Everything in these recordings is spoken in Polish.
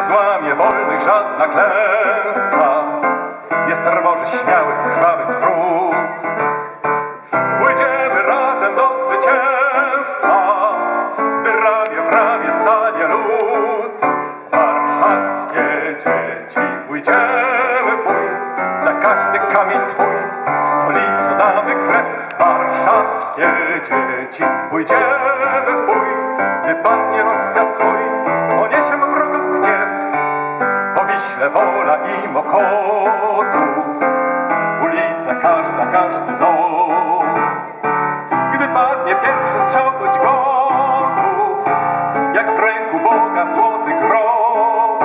Nie złamie wolnych żadna klęska, nie strwoży śmiałych krawy trud. Pójdziemy razem do zwycięstwa, gdy ramię w ramię stanie lud. Warszawskie dzieci, pójdziemy w bój, za każdy kamień twój, stolicę damy krew. Warszawskie dzieci, pójdziemy w bój, gdy padnie rozkaz twój, I Mokotów, ulica każda, każdy dom. Gdy padnie pierwszy strzał, bądź gotów, jak w ręku Boga złoty grom.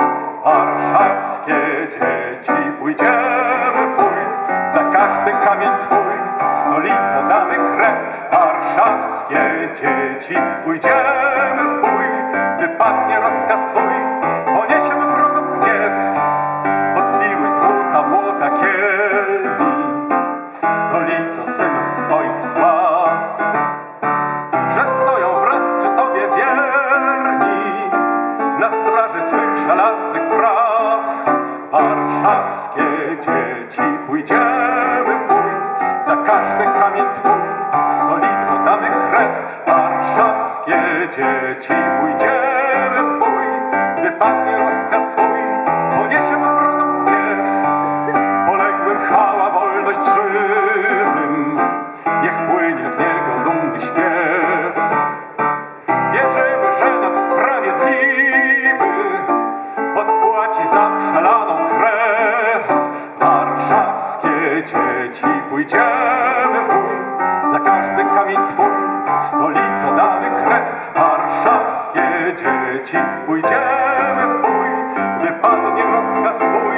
Warszawskie dzieci, pójdziemy w bój, za każdy kamień twój, stolicę damy krew. Warszawskie dzieci, pójdziemy w bój, Warszawskie dzieci, pójdziemy w bój, za każdy kamień Twój, stolico damy krew. Warszawskie dzieci, pójdziemy w bój, gdy padnie rozkaz Twój, poniesiemy wrogom gniew. Poległym chwała, wolność żywym, niech płynie w niego dumny śpiew. Wierzymy, że nam sprawiedliwy odpłaci za przelaną dzieci, pójdziemy w bój, za każdy kamień Twój, stolico damy krew. Warszawskie dzieci, pójdziemy w bój, gdy padnie rozkaz Twój,